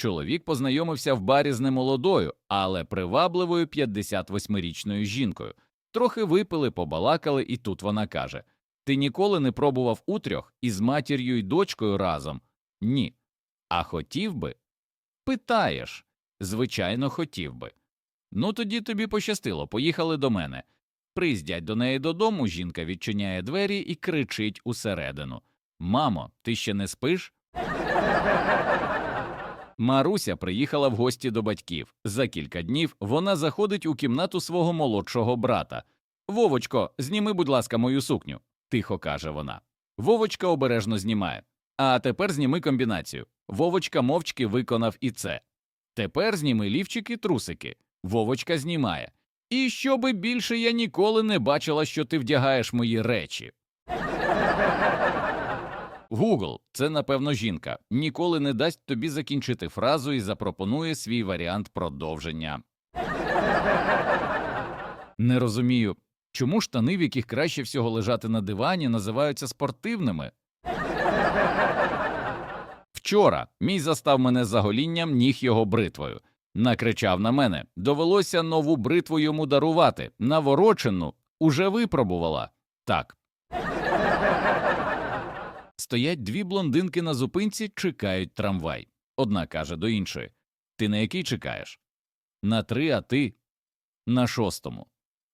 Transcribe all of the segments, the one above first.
Чоловік познайомився в барі з немолодою, але привабливою 58-річною жінкою. Трохи випили, побалакали, і тут вона каже: Ти ніколи не пробував утрьох із матір'ю й дочкою разом? Ні. А хотів би? Питаєш. Звичайно, хотів би. Ну тоді тобі пощастило, поїхали до мене. Приїздять до неї додому, жінка відчиняє двері і кричить усередину Мамо, ти ще не спиш? Маруся приїхала в гості до батьків. За кілька днів вона заходить у кімнату свого молодшого брата. Вовочко, зніми, будь ласка, мою сукню, тихо каже вона. Вовочка обережно знімає. А тепер зніми комбінацію. Вовочка мовчки виконав і це. Тепер зніми лівчики трусики. Вовочка знімає. І щоби більше я ніколи не бачила, що ти вдягаєш мої речі. Google – це, напевно, жінка, ніколи не дасть тобі закінчити фразу і запропонує свій варіант продовження. Не розумію, чому штани, в яких краще всього лежати на дивані, називаються спортивними. Вчора мій застав мене за голінням ніг його бритвою. Накричав на мене. Довелося нову бритву йому дарувати. Наворочену уже випробувала. Так. Стоять дві блондинки на зупинці, чекають трамвай. Одна каже до іншої: Ти на який чекаєш? На три, а ти? На шостому.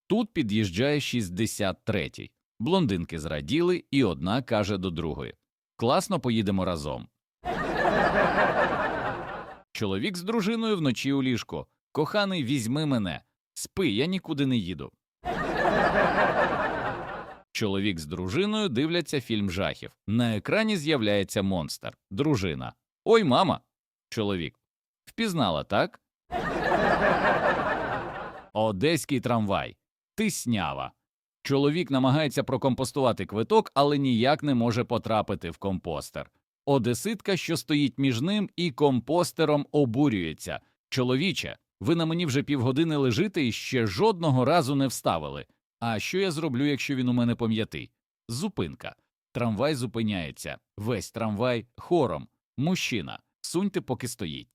Тут під'їжджає 63-й. Блондинки зраділи, і одна каже до другої: Класно поїдемо разом. Чоловік з дружиною вночі у ліжко. Коханий, візьми мене. Спи, я нікуди не їду. Чоловік з дружиною дивляться фільм жахів. На екрані з'являється монстр. Дружина. Ой, мама. Чоловік. Впізнала, так? Одеський трамвай. Тиснява. Чоловік намагається прокомпостувати квиток, але ніяк не може потрапити в компостер. Одеситка, що стоїть між ним і компостером, обурюється. Чоловіче, ви на мені вже півгодини лежите і ще жодного разу не вставили. А що я зроблю, якщо він у мене пом'ятий? Зупинка. Трамвай зупиняється. Весь трамвай хором. Мужчина. Суньте, поки стоїть.